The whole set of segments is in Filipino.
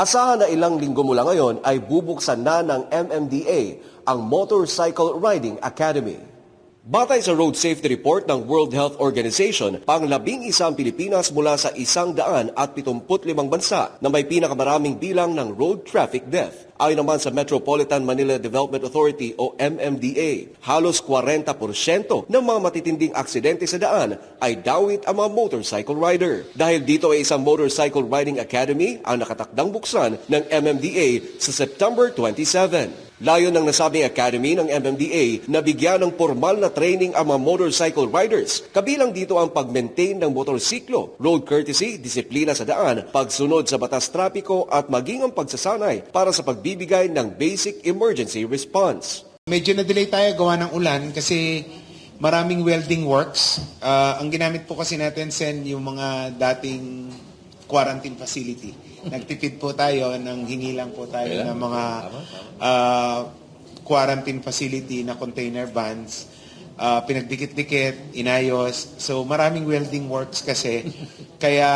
Asahan na ilang linggo mula ngayon ay bubuksan na ng MMDA ang Motorcycle Riding Academy. Batay sa Road Safety Report ng World Health Organization, pang labing isang Pilipinas mula sa isang daan at 75 bansa na may pinakamaraming bilang ng road traffic death. Ayon naman sa Metropolitan Manila Development Authority o MMDA, halos 40% ng mga matitinding aksidente sa daan ay dawit ang mga motorcycle rider. Dahil dito ay isang Motorcycle Riding Academy ang nakatakdang buksan ng MMDA sa September 27. Layon ng nasabing academy ng MMDA na bigyan ng formal na training ang mga motorcycle riders. Kabilang dito ang pag-maintain ng motorsiklo, road courtesy, disiplina sa daan, pagsunod sa batas trapiko at maging ang pagsasanay para sa pagbibigay ng basic emergency response. Medyo na-delay tayo gawa ng ulan kasi maraming welding works. Ah, ang ginamit po kasi natin, Sen, yung mga dating quarantine facility. Nagtipid po tayo, nang hingi lang po tayo ng mga ah, quarantine facility na container vans. Ah, pinagdikit-dikit, inayos. So maraming welding works kasi. Kaya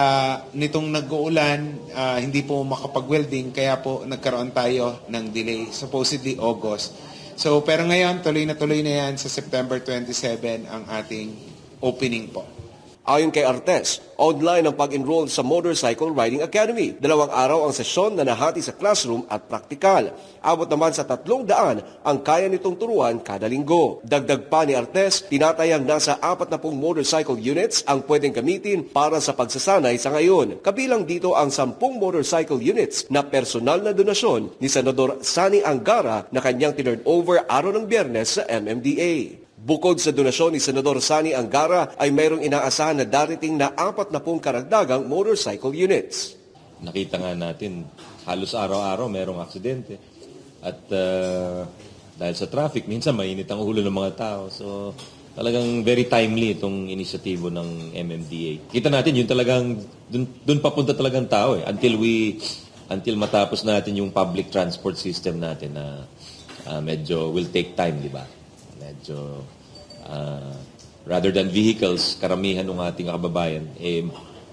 nitong nag-uulan, ah, hindi po makapag-welding, kaya po nagkaroon tayo ng delay. Supposedly August. So, pero ngayon, tuloy na tuloy na yan sa September 27 ang ating opening po. Ayon kay Artes, online ang pag-enroll sa Motorcycle Riding Academy. Dalawang araw ang sesyon na nahati sa classroom at praktikal. Abot naman sa tatlong daan ang kaya nitong turuan kada linggo. Dagdag pa ni Artes, tinatayang nasa apat na pong motorcycle units ang pwedeng gamitin para sa pagsasanay sa ngayon. Kabilang dito ang sampung motorcycle units na personal na donasyon ni Senador Sani Angara na kanyang tinurn over araw ng biyernes sa MMDA. Bukod sa donasyon ni Senador Sani Angara ay mayroong inaasahan na darating na apat na pong karagdagang motorcycle units. Nakita nga natin, halos araw-araw merong aksidente. At uh, dahil sa traffic, minsan mainit ang ulo ng mga tao. So talagang very timely itong inisyatibo ng MMDA. Kita natin, yun talagang, dun, dun papunta talagang tao eh. Until we, until matapos natin yung public transport system natin na uh, medyo will take time, di ba? Medyo, uh, rather than vehicles, karamihan ng ating kababayan, eh,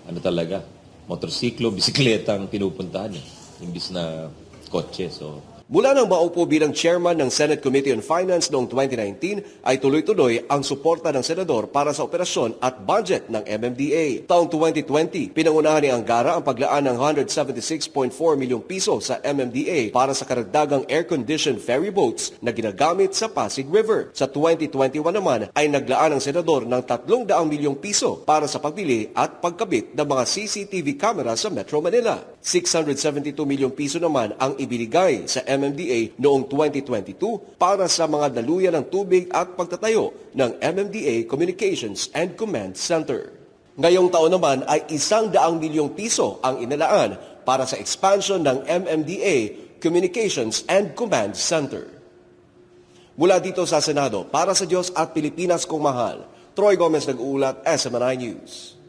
ano talaga, motorsiklo, bisikleta ang pinupuntahan eh, imbis na kotse. So, Mula nang maupo bilang chairman ng Senate Committee on Finance noong 2019 ay tuloy-tuloy ang suporta ng senador para sa operasyon at budget ng MMDA. Taong 2020, pinangunahan ni Angara ang paglaan ng 176.4 milyong piso sa MMDA para sa karagdagang air-conditioned ferry boats na ginagamit sa Pasig River. Sa 2021 naman ay naglaan ang senador ng 300 milyong piso para sa pagbili at pagkabit ng mga CCTV camera sa Metro Manila. 672 milyong piso naman ang ibinigay sa MMDA noong 2022 para sa mga daluyan ng tubig at pagtatayo ng MMDA Communications and Command Center. Ngayong taon naman ay isang daang milyong piso ang inalaan para sa expansion ng MMDA Communications and Command Center. Mula dito sa Senado, para sa Diyos at Pilipinas kong mahal, Troy Gomez nag-uulat, SMNI News.